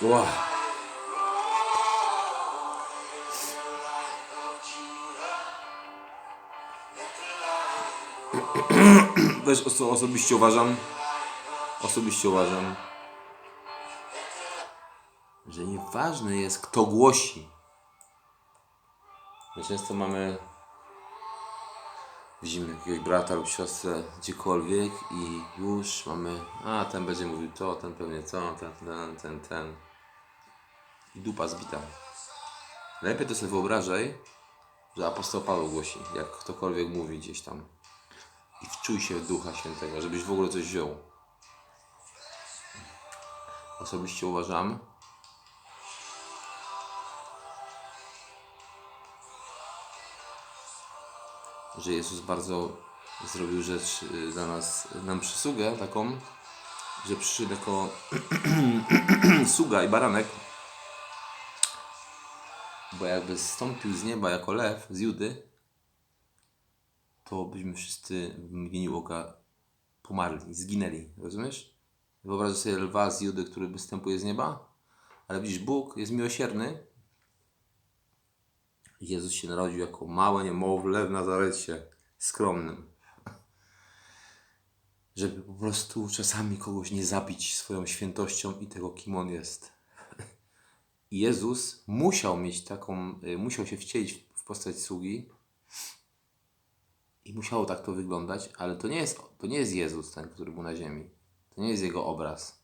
Wow. Też oso- osobiście uważam, osobiście uważam, że nieważne jest kto głosi. My często mamy widzimy jakiegoś brata lub siostrę gdziekolwiek i już mamy, a ten będzie mówił to, ten pewnie co, ten, ten, ten, ten. I dupa zbita. Lepiej to sobie wyobrażaj, że apostoł Paweł głosi, jak ktokolwiek mówi gdzieś tam. I wczuj się w Ducha Świętego, żebyś w ogóle coś wziął. Osobiście uważam, że Jezus bardzo zrobił rzecz y, dla nas, nam przysługę taką, że przyszedł jako sługa i baranek, bo jakby zstąpił z nieba jako lew z Judy, to byśmy wszyscy w mgnieniu oka pomarli, zginęli, rozumiesz? Wyobraź sobie lwa z Judy, który występuje z nieba, ale widzisz, Bóg jest miłosierny. Jezus się narodził jako małe niemowlę w Nazarecie, skromnym. Żeby po prostu czasami kogoś nie zabić swoją świętością i tego, kim on jest. Jezus musiał mieć taką, y, musiał się wcielić w postać sługi i musiało tak to wyglądać, ale to nie jest, to nie jest Jezus ten, który był na ziemi. To nie jest jego obraz.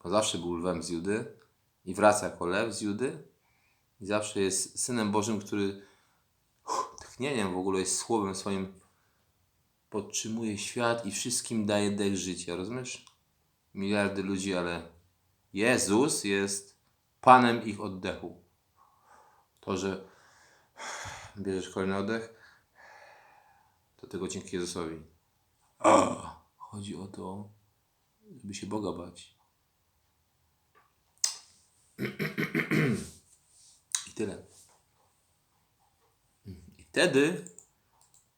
On zawsze był lwem z Judy i wraca jako lew z Judy i zawsze jest Synem Bożym, który uff, tchnieniem w ogóle jest słowem swoim podtrzymuje świat i wszystkim daje dech życia, rozumiesz? Miliardy ludzi, ale Jezus jest Panem ich oddechu. To, że bierzesz kolejny oddech, to tylko dzięki Jezusowi. Chodzi o to, żeby się Boga bać. I tyle. I wtedy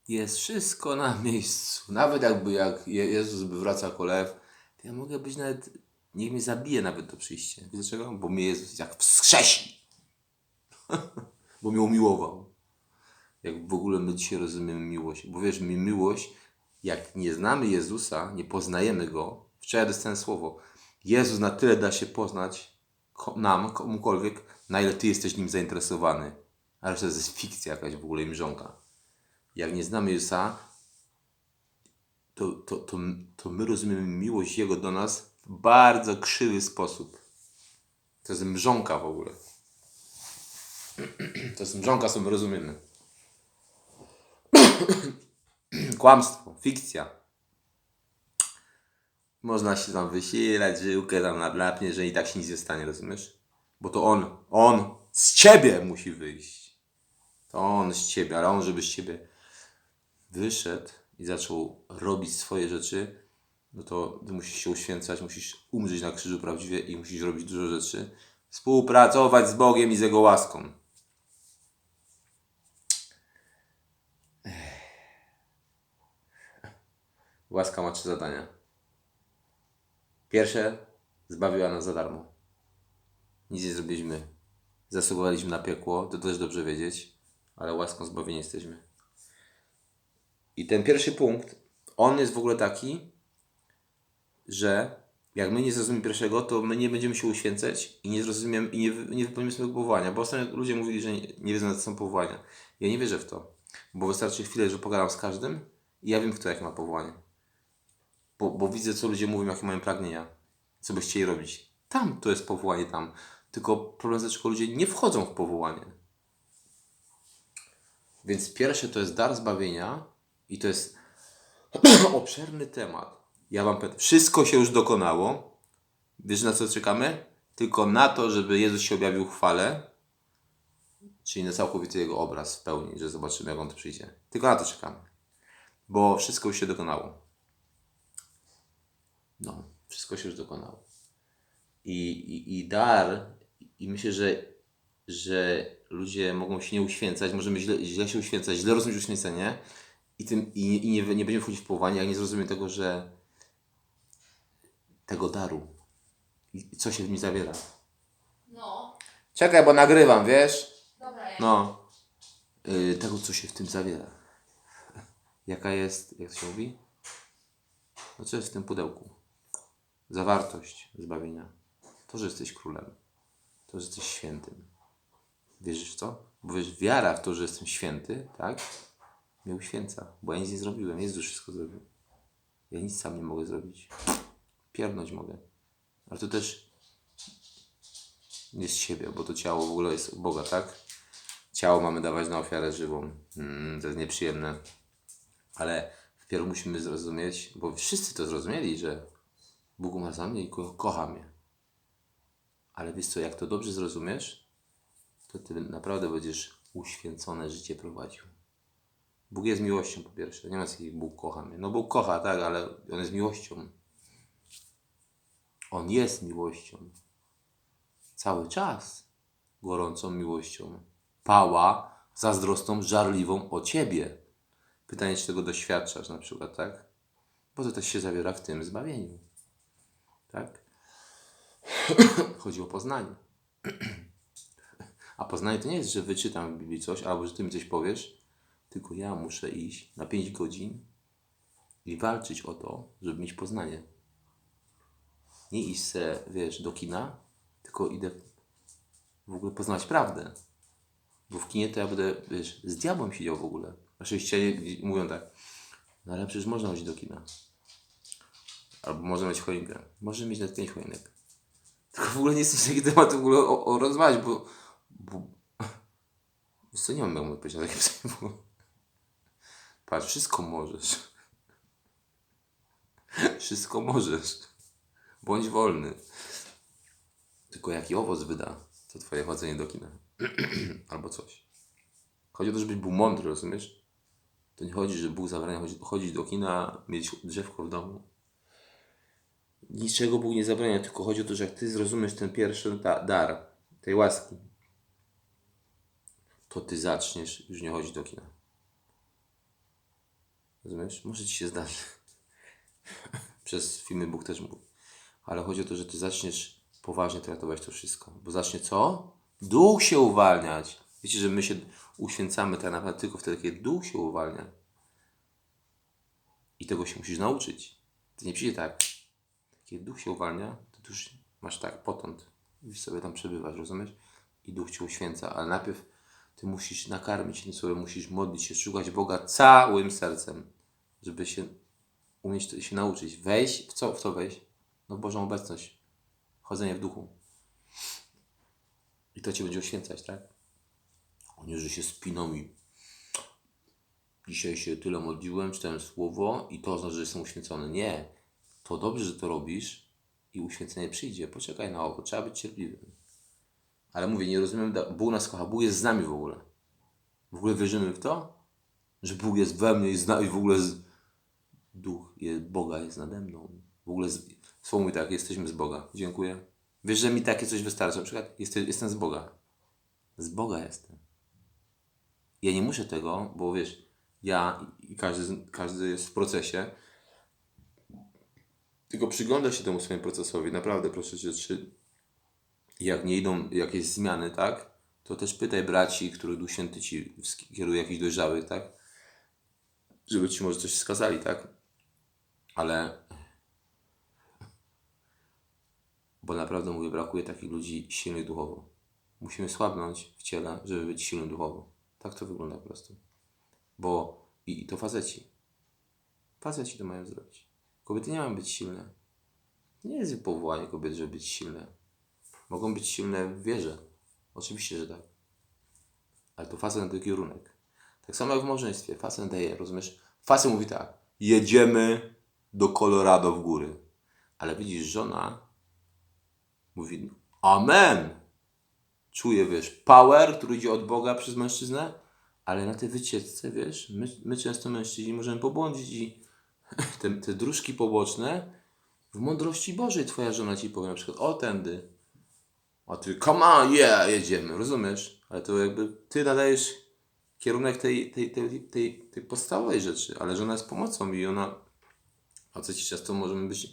jest wszystko na miejscu. Nawet jakby jak Je- Jezus by wracał jako lew, to ja mogę być nawet, niech mnie zabije nawet to przyjście. Wiesz dlaczego? Bo mnie Jezus jak wskrzesi. Bo mnie umiłował. Jak w ogóle my dzisiaj rozumiemy miłość. Bo wiesz, mi miłość, jak nie znamy Jezusa, nie poznajemy Go. Wczoraj dostałem słowo. Jezus na tyle da się poznać nam, komukolwiek, na ile Ty jesteś nim zainteresowany. A reszta to jest fikcja jakaś w ogóle mrzonka. Jak nie znamy Jezusa, to, to, to, to my rozumiemy miłość Jego do nas w bardzo krzywy sposób. To jest mrzonka w ogóle. To jest mrzonka, co my rozumiemy. Kłamstwo, fikcja. Można się tam wysilać, żyłkę tam nablapnie, że i tak się nic nie stanie, rozumiesz? Bo to on, on z ciebie musi wyjść. To on z ciebie, ale on, żeby z ciebie wyszedł i zaczął robić swoje rzeczy, no to ty musisz się uświęcać, musisz umrzeć na krzyżu prawdziwie i musisz robić dużo rzeczy. Współpracować z Bogiem i z Jego łaską. Łaska ma trzy zadania. Pierwsze, zbawiła nas za darmo. Nic nie zrobiliśmy. Zasługowaliśmy na piekło, to też dobrze wiedzieć, ale łaską zbawieni jesteśmy. I ten pierwszy punkt, on jest w ogóle taki, że jak my nie zrozumiemy pierwszego, to my nie będziemy się uświęcać i nie zrozumiemy i nie, nie wypełnimy swojego powołania. Bo ostatnio ludzie mówili, że nie, nie wiedzą, co są powołania. Ja nie wierzę w to, bo wystarczy chwilę, że pogadam z każdym i ja wiem, kto jakie ma powołanie. Bo, bo widzę, co ludzie mówią, jakie mają pragnienia, co by chcieli robić. Tam to jest powołanie, tam. Tylko problem dlaczego ludzie nie wchodzą w powołanie. Więc pierwsze to jest dar zbawienia i to jest obszerny temat. Ja wam powiem, wszystko się już dokonało. Wiesz na co czekamy? Tylko na to, żeby Jezus się objawił w chwale, czyli na całkowity Jego obraz w pełni, że zobaczymy, jak On to przyjdzie. Tylko na to czekamy. Bo wszystko już się dokonało. No, wszystko się już dokonało. I, i, i dar, i myślę, że, że ludzie mogą się nie uświęcać, możemy źle, źle się uświęcać, źle rozumieć uświęcenie i, tym, i, i nie, nie będziemy wchodzić w powołanie, jak nie zrozumiemy tego, że tego daru i co się w nim zawiera. No, Czekaj, bo nagrywam, wiesz? dobra, ja. No. Y, tego, co się w tym zawiera. Jaka jest, jak to się mówi? No co jest w tym pudełku? Zawartość zbawienia. To, że jesteś królem. To, że jesteś świętym. Wierzysz w to? Bo wiesz, wiara w to, że jestem święty, tak? Mnie uświęca. Bo ja nic nie zrobiłem. Jezus wszystko zrobił. Ja nic sam nie mogę zrobić. Piernąć mogę. Ale to też nie z siebie, bo to ciało w ogóle jest Boga, tak? Ciało mamy dawać na ofiarę żywą. Mm, to jest nieprzyjemne. Ale wpierw musimy zrozumieć, bo wszyscy to zrozumieli, że Bóg ma za mnie i ko- kocha mnie. Ale wiesz co, jak to dobrze zrozumiesz, to ty naprawdę będziesz uświęcone życie prowadził. Bóg jest miłością po pierwsze. Nie ma takiego Bóg kocha mnie. No Bóg kocha, tak, ale On jest miłością. On jest miłością. Cały czas gorącą miłością. Pała zazdrosną, żarliwą o Ciebie. Pytanie, czy tego doświadczasz na przykład, tak? Bo to też się zawiera w tym zbawieniu. Tak? Chodzi o poznanie. A poznanie to nie jest, że wyczytam w Biblii coś, albo że Ty mi coś powiesz, tylko ja muszę iść na 5 godzin i walczyć o to, żeby mieć poznanie. Nie iść se, wiesz, do kina, tylko idę w ogóle poznać prawdę. Bo w kinie to ja będę, wiesz, z diabłem siedział w ogóle. A chrześcijanie mówią tak, no ale przecież można chodzić do kina. Albo można mieć choinkę. Może mieć nawet pięć choinek. Tylko w ogóle nie jesteś taki temat w ogóle o, o rozmawiać, bo, bo... Wiesz co, nie mam jak odpowiedzieć na takie pytanie, bo... Patrz, wszystko możesz. Wszystko możesz. Bądź wolny. Tylko jaki owoc wyda, to twoje chodzenie do kina. Albo coś. Chodzi o to, żebyś był mądry, rozumiesz? To nie chodzi, że Bóg zabrania chodzi- chodzić do kina, mieć drzewko w domu. Niczego Bóg nie zabrania, tylko chodzi o to, że jak ty zrozumiesz ten pierwszy da- dar tej łaski, to ty zaczniesz już nie chodzić do kina. Rozumiesz? Może ci się zdarzy. Przez filmy Bóg też mówi. Ale chodzi o to, że ty zaczniesz poważnie traktować to wszystko. Bo zacznie co? Duch się uwalniać. Wiecie, że my się uświęcamy tak naprawdę tylko wtedy, kiedy duch się uwalnia. I tego się musisz nauczyć. To nie przyjdzie tak. Kiedy duch się uwalnia, to już masz tak, potąd. I sobie tam przebywasz, rozumiesz? I duch cię uświęca. Ale najpierw ty musisz nakarmić tym słowem, musisz modlić się, szukać Boga całym sercem, żeby się umieć to, się nauczyć. Wejść, w co, w co wejść? No w Bożą obecność. Chodzenie w duchu. I to cię będzie oświęcać, tak? Oni, że się spiną i dzisiaj się tyle modliłem, czytałem słowo i to oznacza, że jestem uświęcony. Nie. To dobrze, że to robisz i uświęcenie przyjdzie. Poczekaj na owo. Trzeba być cierpliwym. Ale mówię, nie rozumiem, Bóg nas kocha. Bóg jest z nami w ogóle. W ogóle wierzymy w to? Że Bóg jest we mnie i z nami w ogóle z... Duch jest, Boga jest nade mną. W ogóle z... Słowo mówi tak, jesteśmy z Boga. Dziękuję. Wiesz, że mi takie coś wystarczy. Na przykład jestem, jestem z Boga. Z Boga jestem. Ja nie muszę tego, bo wiesz, ja i każdy, każdy jest w procesie. Tylko przygląda się temu swojemu procesowi. Naprawdę proszę cię, czy jak nie idą jakieś zmiany, tak? To też pytaj braci, których Duch Święty ci kieruje, jakichś dojrzałych, tak? Żeby ci może coś wskazali, tak? Ale bo naprawdę mówię, brakuje takich ludzi silnych duchowo. Musimy słabnąć w ciele, żeby być silnym duchowo. Tak to wygląda po prostu. Bo i, i to faceci. Faceci to mają zrobić. Kobiety nie mają być silne. Nie jest powołanie kobiet, żeby być silne. Mogą być silne w wierze. Oczywiście, że tak. Ale to facet na ten kierunek. Tak samo jak w małżeństwie. Facet daje, rozumiesz? Facet mówi tak. Jedziemy do Colorado w góry. Ale widzisz, żona mówi Amen. Czuje, wiesz, power, który idzie od Boga przez mężczyznę, ale na tej wycieczce, wiesz, my, my często mężczyźni możemy pobłądzić i te, te dróżki poboczne w mądrości Bożej twoja żona ci powie na przykład, o tędy, a ty, come on, yeah, jedziemy, rozumiesz? Ale to jakby ty nadajesz kierunek tej, tej, tej, tej, tej podstawowej rzeczy, ale żona jest pomocą i ona, faceci często możemy być, y,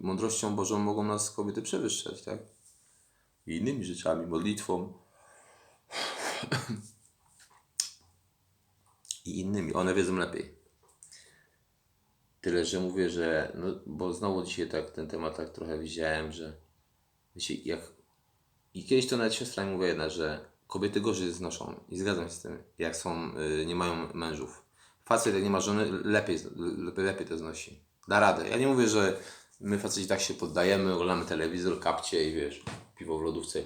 mądrością Bożą mogą nas kobiety przewyższać, tak? I innymi rzeczami, modlitwą i innymi. One wiedzą lepiej. Tyle, że mówię, że, no, bo znowu dzisiaj tak ten temat tak trochę widziałem, że wiecie, jak i kiedyś to nawet siostra mi mówiła jedna, że kobiety gorzej znoszą. I zgadzam się z tym, jak są, y, nie mają mężów. Facet jak nie ma żony, lepiej, lepiej, lepiej to znosi. Da radę. Ja nie mówię, że my faceci tak się poddajemy, oglądamy telewizor, kapcie i wiesz, piwo w lodówce.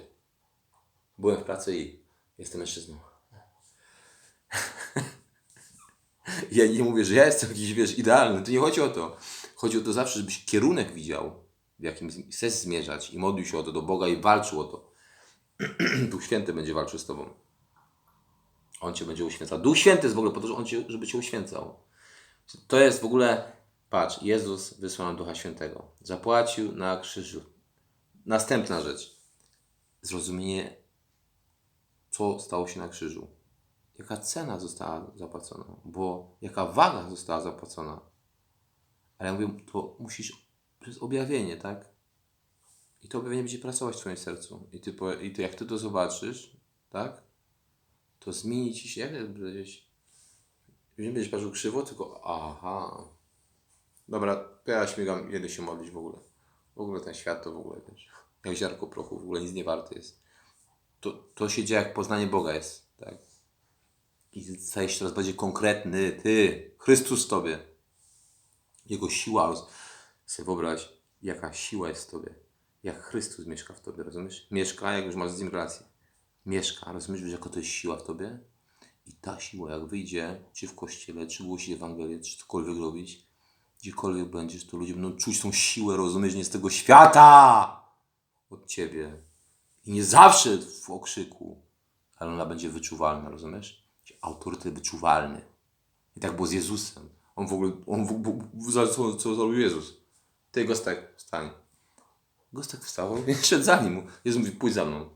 Byłem w pracy i jestem mężczyzną. Ja nie mówię, że ja jestem jakiś, wiesz, idealny. To nie chodzi o to. Chodzi o to zawsze, żebyś kierunek widział, w jakim chcesz zmierzać i modlił się o to do Boga i walczył o to. Duch Święty będzie walczył z Tobą. On Cię będzie uświęcał. Duch Święty jest w ogóle po to, żeby Cię uświęcał. To jest w ogóle, patrz, Jezus wysłał nam Ducha Świętego. Zapłacił na krzyżu. Następna rzecz. Zrozumienie, co stało się na krzyżu jaka cena została zapłacona, bo jaka waga została zapłacona. Ale ja mówię, to musisz przez objawienie, tak? I to objawienie będzie pracować w Twoim sercu. I, ty, I to jak Ty to zobaczysz, tak? To zmieni Ci się, jak to? Już nie będziesz patrzył krzywo, tylko aha. Dobra, ja śmigam, jedę się modlić w ogóle. W ogóle ten świat to w ogóle, wiesz, jak ziarko prochu, w ogóle nic nie warty jest. To, to się dzieje, jak poznanie Boga jest, tak? I stajesz się coraz bardziej konkretny. Ty, Chrystus w tobie. Jego siła. Sobie wyobraź, jaka siła jest w tobie. Jak Chrystus mieszka w tobie, rozumiesz? Mieszka, jak już masz z nim relację. Mieszka, rozumiesz, jaka to jest siła w tobie? I ta siła, jak wyjdzie, czy w kościele, czy głosić Ewangelię, czy cokolwiek robić, gdziekolwiek będziesz, to ludzie będą czuć tą siłę, rozumiesz, nie z tego świata od ciebie. I nie zawsze w okrzyku, ale ona będzie wyczuwalna, rozumiesz? Autorytet wyczuwalny. I tak było z Jezusem. On w ogóle, on w, w, w, co, co zrobił Jezus? Ty Gostek, wstań. Gostek wstał szedł za nim. Jezus mówi, pójdź za mną.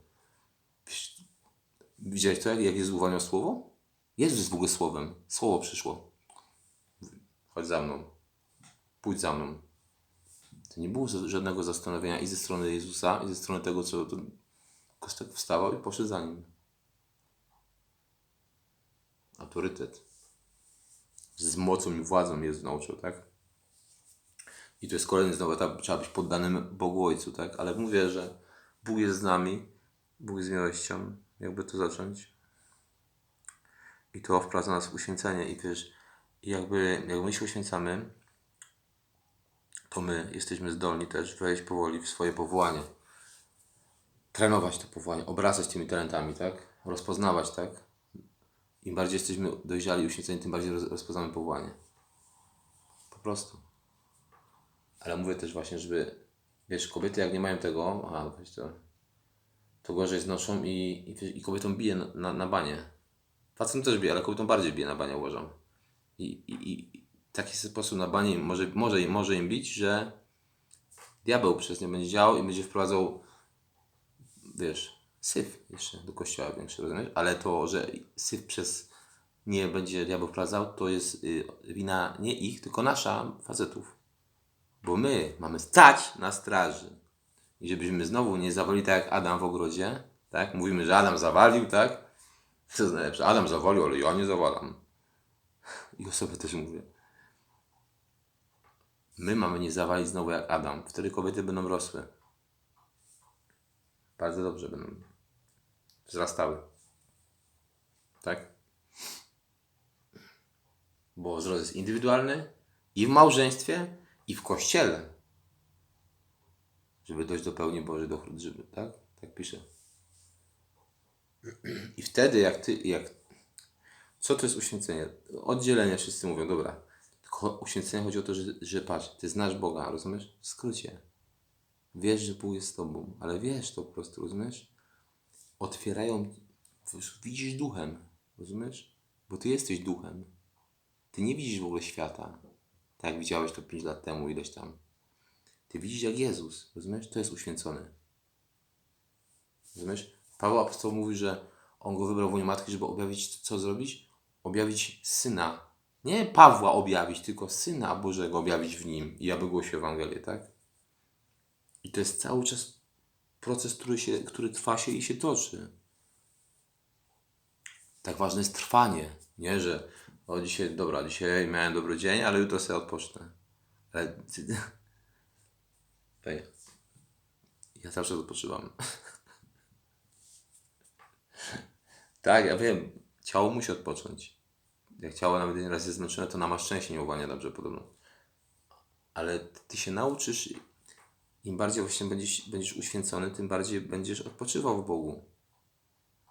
Widziałeś to, jak, jak Jezus uwalniał słowo? Jezus jest w ogóle słowem. Słowo przyszło. Chodź za mną. Pójdź za mną. To nie było żadnego zastanowienia i ze strony Jezusa, i ze strony tego, co Kostek wstawał i poszedł za nim. Autorytet. Z mocą i władzą Jezus nauczył, tak? I to jest kolejny znowu etap, trzeba być poddanym Bogu Ojcu, tak? Ale mówię, że Bóg jest z nami, Bóg jest miłością, jakby to zacząć. I to wprowadza nas w uświęcenie i wiesz, jakby, jak my się uświęcamy, to my jesteśmy zdolni też wejść powoli w swoje powołanie. Trenować to powołanie, obracać tymi talentami, tak? Rozpoznawać, tak? Im bardziej jesteśmy dojrzali i uświęceni, tym bardziej roz, rozpoznamy powołanie. Po prostu. Ale mówię też właśnie, żeby, wiesz, kobiety jak nie mają tego, a weź to, to gorzej znoszą i, i, i kobietom bije na, na, banie. Facetom też bije, ale kobietom bardziej bije na banie, uważam. I, i, i taki sposób na banie może, może, może im bić, że diabeł przez nie będzie działał i będzie wprowadzał, wiesz, syf jeszcze do kościoła większy, rozumiesz? Ale to, że syf przez nie będzie diabeł wprowadzał, to jest y, wina nie ich, tylko nasza, facetów. Bo my mamy stać na straży. I żebyśmy znowu nie zawalili tak jak Adam w ogrodzie, tak? Mówimy, że Adam zawalił, tak? Co jest najlepsze? Adam zawalił, ale ja nie zawalam. I o sobie też mówię. My mamy nie zawalić znowu jak Adam. Wtedy kobiety będą rosły. Bardzo dobrze będą wzrastały. Tak? Bo wzrost jest indywidualny i w małżeństwie, i w kościele. Żeby dojść do pełni Bożej, do żeby, tak? Tak pisze. I wtedy, jak ty, jak. Co to jest uświęcenie? Oddzielenie, wszyscy mówią, dobra. Tylko uświęcenie chodzi o to, że, że patrz, ty znasz Boga, rozumiesz? W skrócie. Wiesz, że Bóg jest z tobą, ale wiesz to po prostu, rozumiesz? Otwierają, widzisz duchem, rozumiesz? Bo ty jesteś duchem. Ty nie widzisz w ogóle świata, tak jak widziałeś to 5 lat temu, ileś tam. Ty widzisz jak Jezus, rozumiesz? To jest uświęcony. Rozumiesz? Paweł Apostoł mówi, że On go wybrał w łonie matki, żeby objawić, co zrobić? Objawić Syna. Nie Pawła objawić, tylko Syna Bożego objawić w nim i aby głosił Ewangelię, tak? I to jest cały czas proces, który, się, który trwa się i się toczy. Tak ważne jest trwanie, nie, że o dzisiaj, dobra, dzisiaj miałem dobry dzień, ale jutro sobie odpocznę. Ale Ej, ja zawsze odpoczywam. tak, ja wiem, ciało musi odpocząć. Jak ciało nawet jeden raz jest zmęczone, to na szczęście nie uwalnia dobrze podobno. Ale ty się nauczysz, im bardziej właśnie będziesz, będziesz uświęcony, tym bardziej będziesz odpoczywał w Bogu.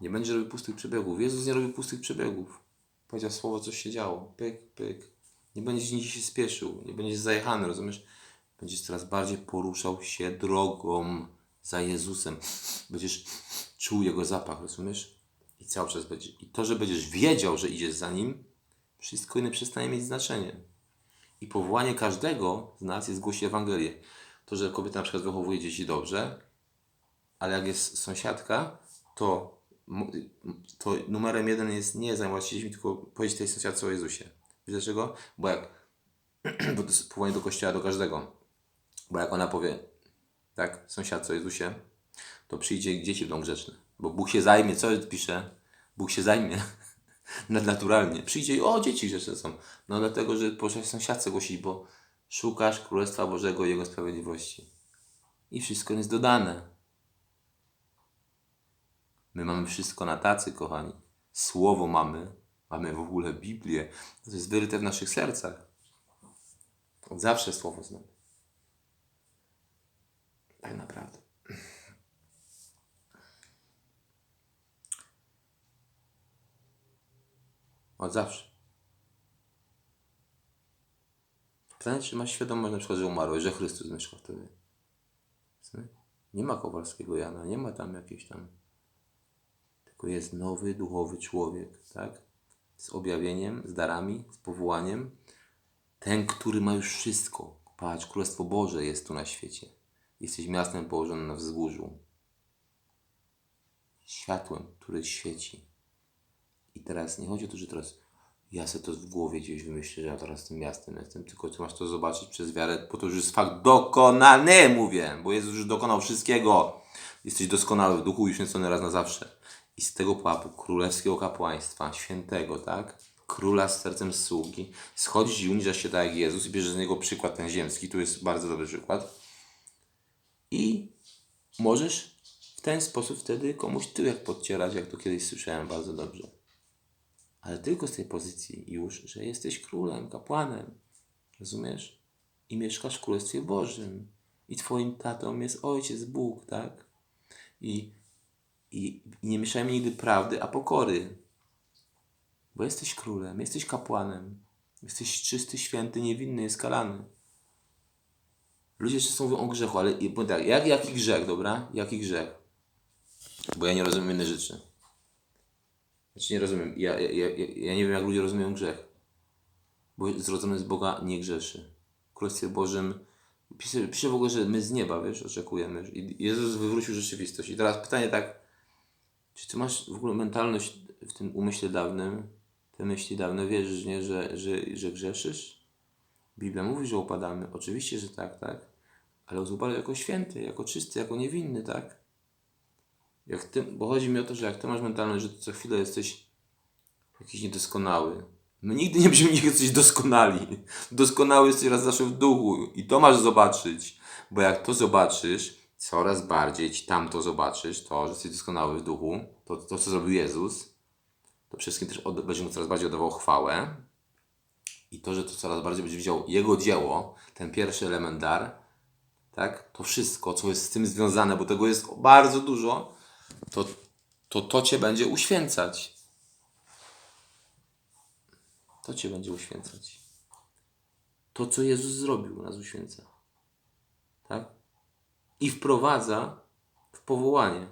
Nie będziesz robił pustych przebiegów. Jezus nie robił pustych przebiegów. Powiedział słowo, coś się działo. Pyk, pyk. Nie będziesz nigdzie się spieszył. Nie będziesz zajechany, rozumiesz? Będziesz coraz bardziej poruszał się drogą za Jezusem. Będziesz czuł Jego zapach, rozumiesz? I cały czas będzie. I to, że będziesz wiedział, że idziesz za Nim, wszystko inne przestaje mieć znaczenie. I powołanie każdego z nas jest głosić Ewangelię. To, że kobieta na przykład wychowuje dzieci dobrze, ale jak jest sąsiadka, to, to numerem jeden jest nie zajmować się dziećmi, tylko powiedzieć tej sąsiadce o Jezusie. Wiesz dlaczego? Bo jak, bo to jest powołanie do kościoła do każdego. Bo jak ona powie, tak, sąsiadce o Jezusie, to przyjdzie dzieci będą grzeczne. Bo Bóg się zajmie, co pisze? Bóg się zajmie nadnaturalnie. Przyjdzie i o, dzieci grzeczne są. No dlatego, że poszłaś sąsiadce głosić, bo szukasz Królestwa Bożego i Jego sprawiedliwości. I wszystko jest dodane. My mamy wszystko na tacy, kochani. Słowo mamy. Mamy w ogóle Biblię. To jest wyryte w naszych sercach. Od zawsze Słowo znamy. Tak naprawdę. Od zawsze. Pytanie, czy masz świadomość na przykład, że umarłeś, że Chrystus mieszka w tobie? Co? Nie ma Kowalskiego Jana, nie ma tam jakiejś tam... Tylko jest nowy, duchowy człowiek, tak? Z objawieniem, z darami, z powołaniem. Ten, który ma już wszystko. Patrz, Królestwo Boże jest tu na świecie. Jesteś miastem położonym na wzgórzu. Światłem, które świeci. I teraz nie chodzi o to, że teraz ja sobie to w głowie gdzieś wymyślę, że ja teraz tym miastem jestem, tylko ty masz to zobaczyć przez wiarę, bo to już jest fakt dokonany, mówię, bo Jezus już dokonał wszystkiego. Jesteś doskonały w duchu i uświęcony raz na zawsze. I z tego pułapu królewskiego kapłaństwa, świętego, tak? Króla z sercem sługi, schodzisz i uniżasz się tak jak Jezus i bierzesz z niego przykład ten ziemski, tu jest bardzo dobry przykład. I możesz w ten sposób wtedy komuś tyłek podcierać, jak to kiedyś słyszałem bardzo dobrze. Ale tylko z tej pozycji już, że jesteś królem, kapłanem. Rozumiesz? I mieszkasz w Królestwie Bożym. I twoim tatą jest Ojciec Bóg, tak? I, i, i nie mieszajmy nigdy prawdy, a pokory. Bo jesteś królem, jesteś kapłanem. Jesteś czysty, święty, niewinny, nieskalany. Ludzie często mówią o grzechu, ale tak, jak, jaki grzech, dobra? Jaki grzech? Bo ja nie rozumiem innych rzeczy. Znaczy nie rozumiem. Ja, ja, ja, ja nie wiem, jak ludzie rozumieją grzech. Bo zrodzony z Boga nie grzeszy. W Królestwie Bożym pisze, pisze w ogóle, że my z nieba, wiesz, oczekujemy. I Jezus wywrócił rzeczywistość. I teraz pytanie tak, czy ty masz w ogóle mentalność w tym umyśle dawnym, te myśli dawne, wierzysz, nie, że, że, że grzeszysz? Biblia mówi, że upadamy. Oczywiście, że tak, tak. Ale upadł jako święty, jako czysty, jako niewinny, tak? Jak ty, bo chodzi mi o to, że jak ty masz mentalność, że ty co chwilę jesteś jakiś niedoskonały. My nigdy nie będziemy nigdy jesteś doskonali. Doskonały jesteś raz zawsze w duchu. I to masz zobaczyć. Bo jak to zobaczysz, coraz bardziej ci tam to zobaczysz, to, że jesteś doskonały w duchu, to, to co zrobił Jezus, to wszystkim też od, będzie mu coraz bardziej oddawał chwałę. I to, że to coraz bardziej będzie widział Jego dzieło, ten pierwszy element dar, tak? To wszystko, co jest z tym związane, bo tego jest bardzo dużo, to to, to Cię będzie uświęcać. To Cię będzie uświęcać. To, co Jezus zrobił, nas uświęca. Tak? I wprowadza w powołanie.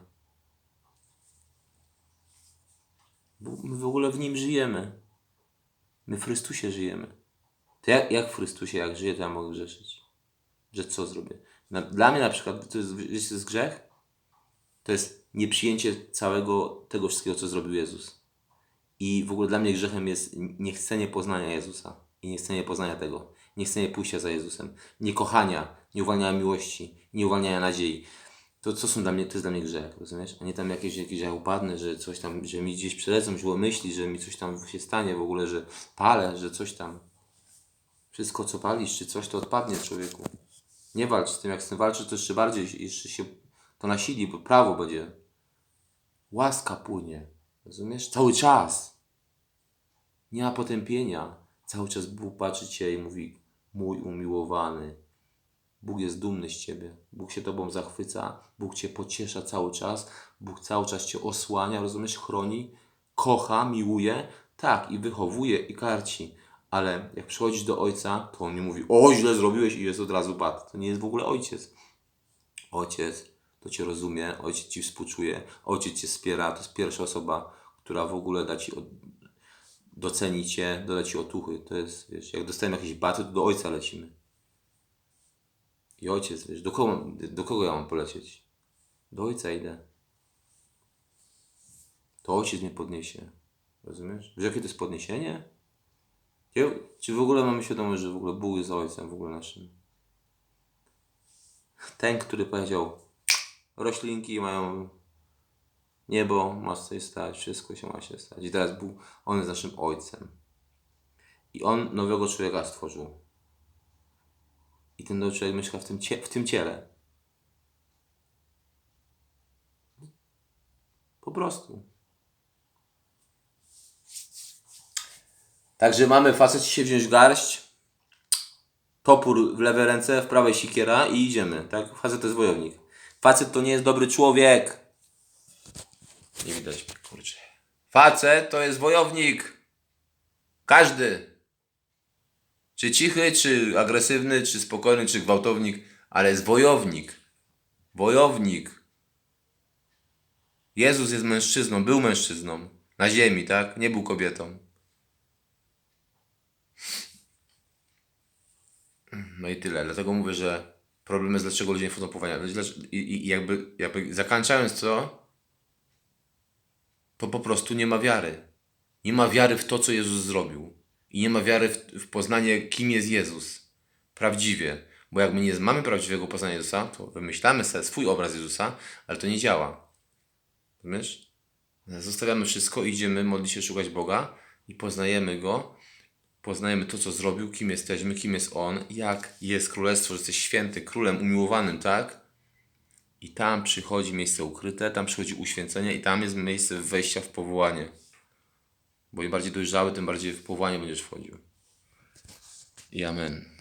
Bo my w ogóle w Nim żyjemy. My w Chrystusie żyjemy. To jak, jak w Chrystusie, jak żyję, to ja mogę grzeszyć. Że co zrobię? Dla mnie na przykład, to jest, jest grzech? To jest nieprzyjęcie całego tego wszystkiego, co zrobił Jezus. I w ogóle dla mnie grzechem jest niechcenie poznania Jezusa. I niechcenie poznania tego. Niechcenie pójścia za Jezusem. Niekochania, nieuwalniania miłości, nieuwalniania nadziei. To co są dla mnie, to jest dla mnie grzech, rozumiesz? A nie tam jakieś, jakieś ja upadnę, że coś tam, że mi gdzieś przylecą złe myśli, że mi coś tam się stanie w ogóle, że palę, że coś tam. Wszystko co palisz, czy coś to odpadnie człowieku. Nie walcz z tym, jak z tym walczysz, to jeszcze bardziej, jeszcze się to nasili, bo prawo będzie. Łaska płynie, rozumiesz? Cały czas. Nie ma potępienia. Cały czas Bóg patrzy Cię i mówi, mój umiłowany. Bóg jest dumny z Ciebie. Bóg się Tobą zachwyca. Bóg Cię pociesza cały czas. Bóg cały czas Cię osłania, rozumiesz? Chroni, kocha, miłuje. Tak, i wychowuje, i karci. Ale jak przychodzisz do Ojca, to On nie mówi, o źle zrobiłeś i jest od razu bad. To nie jest w ogóle Ojciec. Ojciec to Cię rozumie, Ojciec Ci współczuje, Ojciec Cię wspiera. To jest pierwsza osoba, która w ogóle da Ci od, doceni Cię, doda Ci otuchy. To jest, wiesz, jak dostajemy jakieś baty, to do Ojca lecimy. I Ojciec, wiesz, do kogo, do kogo ja mam polecieć? Do Ojca idę. To Ojciec mnie podniesie. Rozumiesz? Wiesz, jakie to jest podniesienie? Czy w ogóle mamy świadomość, że w ogóle Bóg jest Ojcem w ogóle naszym? Ten, który powiedział, roślinki mają niebo, ma coś stać, wszystko się ma się stać. I teraz Bóg, On jest naszym Ojcem. I On nowego człowieka stworzył. I ten nowy człowiek mieszka w tym, w tym ciele. Po prostu. Także mamy facet się wziąć garść, topór w lewej ręce, w prawej sikiera i idziemy, tak? Facet to jest wojownik. Facet to nie jest dobry człowiek. Nie widać kurczę. Facet to jest wojownik. Każdy. Czy cichy, czy agresywny, czy spokojny, czy gwałtownik, ale jest wojownik. Wojownik. Jezus jest mężczyzną, był mężczyzną. Na ziemi, tak? Nie był kobietą. No i tyle. Dlatego mówię, że problem jest, dlaczego ludzie nie wchodzą po powołania. Dlaczego- I, i jakby, jakby zakończając to, to po prostu nie ma wiary. Nie ma wiary w to, co Jezus zrobił. I nie ma wiary w, w poznanie, kim jest Jezus. Prawdziwie. Bo jak my nie mamy prawdziwego poznania Jezusa, to wymyślamy sobie swój obraz Jezusa, ale to nie działa. Rozumiesz? Zostawiamy wszystko, idziemy modlić się, szukać Boga i poznajemy Go. Poznajemy to, co zrobił, kim jesteśmy, kim jest On, jak jest królestwo, że jesteś święty, królem umiłowanym, tak? I tam przychodzi miejsce ukryte, tam przychodzi uświęcenie i tam jest miejsce wejścia w powołanie. Bo im bardziej dojrzały, tym bardziej w powołanie będziesz wchodził. I amen.